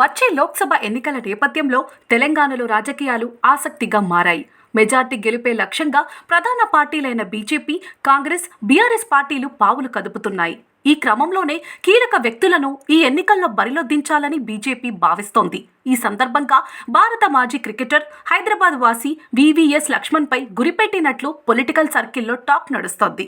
వచ్చే లోక్సభ ఎన్నికల నేపథ్యంలో తెలంగాణలో రాజకీయాలు ఆసక్తిగా మారాయి. మెజార్టీ గెలిపే లక్ష్యంగా ప్రధాన పార్టీలైన బీజేపీ కాంగ్రెస్ బీఆర్ఎస్ పార్టీలు పావులు కదుపుతున్నాయి. ఈ క్రమంలోనే కీలక వ్యక్తులను ఈ ఎన్నికల్లో బరిలో దించాలని బీజేపీ భావిస్తోంది. ఈ సందర్భంగా భారత మాజీ క్రికెటర్ హైదరాబాద్ వాసి వివిఎస్ లక్ష్మణ్పై గురిపెట్టినట్లు పొలిటికల్ సర్కిల్లో టాక్ నడుస్తోంది.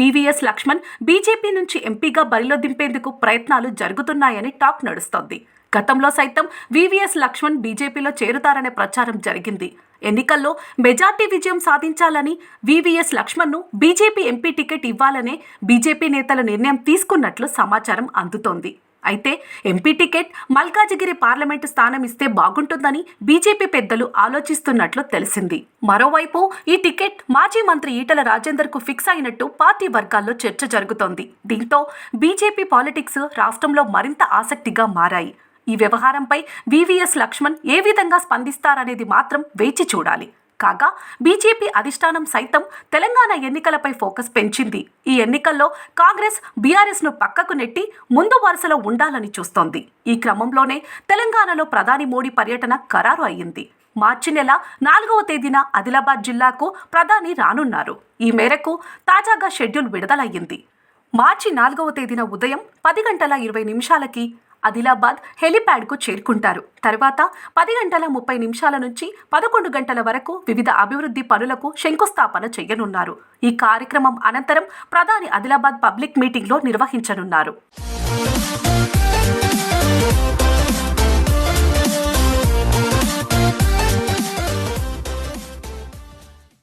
V V S Laxman BJP నుంచి ఎంపీగా బరిలో దింపేందుకు ప్రయత్నాలు జరుగుతున్నాయని టాక్ నడుస్తోంది. గతంలో సైతం వివిఎస్ లక్ష్మణ్ బీజేపీలో చేరుతారనే ప్రచారం జరిగింది. ఎన్నికల్లో మెజార్టీ విజయం సాధించాలని వివిఎస్ లక్ష్మణ్ను బీజేపీ ఎంపీ టికెట్ ఇవ్వాలనే బీజేపీ నేతల నిర్ణయం తీసుకున్నట్లు సమాచారం అందుతోంది. అయితే ఎంపీ టికెట్ మల్కాజిగిరి పార్లమెంటు స్థానం ఇస్తే బాగుంటుందని బీజేపీ పెద్దలు ఆలోచిస్తున్నట్లు తెలిసింది. మరోవైపు ఈ టికెట్ మాజీ మంత్రి ఈటల రాజేందర్కు ఫిక్స్ అయినట్టు పార్టీ వర్గాల్లో చర్చ జరుగుతోంది. దీంతో బీజేపీ పాలిటిక్స్ రాష్ట్రంలో మరింత ఆసక్తిగా మారాయి. ఈ వ్యవహారంపై వివిఎస్ లక్ష్మణ్ ఏ విధంగా స్పందిస్తారనేది మాత్రం వేచి చూడాలి. కాగా బీజేపీ అధిష్టానం సైతం తెలంగాణ ఎన్నికలపై ఫోకస్ పెంచింది. ఈ ఎన్నికల్లో కాంగ్రెస్ బీఆర్ఎస్ను పక్కకు నెట్టి ముందు వరుసలో ఉండాలని చూస్తోంది. ఈ క్రమంలోనే తెలంగాణలో ప్రధాని మోడీ పర్యటన ఖరారు అయ్యింది. మార్చి నెల నాలుగవ తేదీన ఆదిలాబాద్ జిల్లాకు ప్రధాని రానున్నారు. ఈ మేరకు తాజాగా షెడ్యూల్ విడుదలయ్యింది. మార్చి నాలుగవ తేదీన ఉదయం పది గంటల ఇరవై నిమిషాలకి ఆదిలాబాద్ హెలిప్యాడ్కు చేరుకుంటారు. తర్వాత పది గంటల ముప్పై నిమిషాల నుంచి పదకొండు గంటల వరకు వివిధ అభివృద్ధి పనులకు శంకుస్థాపన చేయనున్నారు. ఈ కార్యక్రమం అనంతరం ప్రధాని ఆదిలాబాద్ పబ్లిక్ మీటింగ్లో నిర్వహించనున్నారు.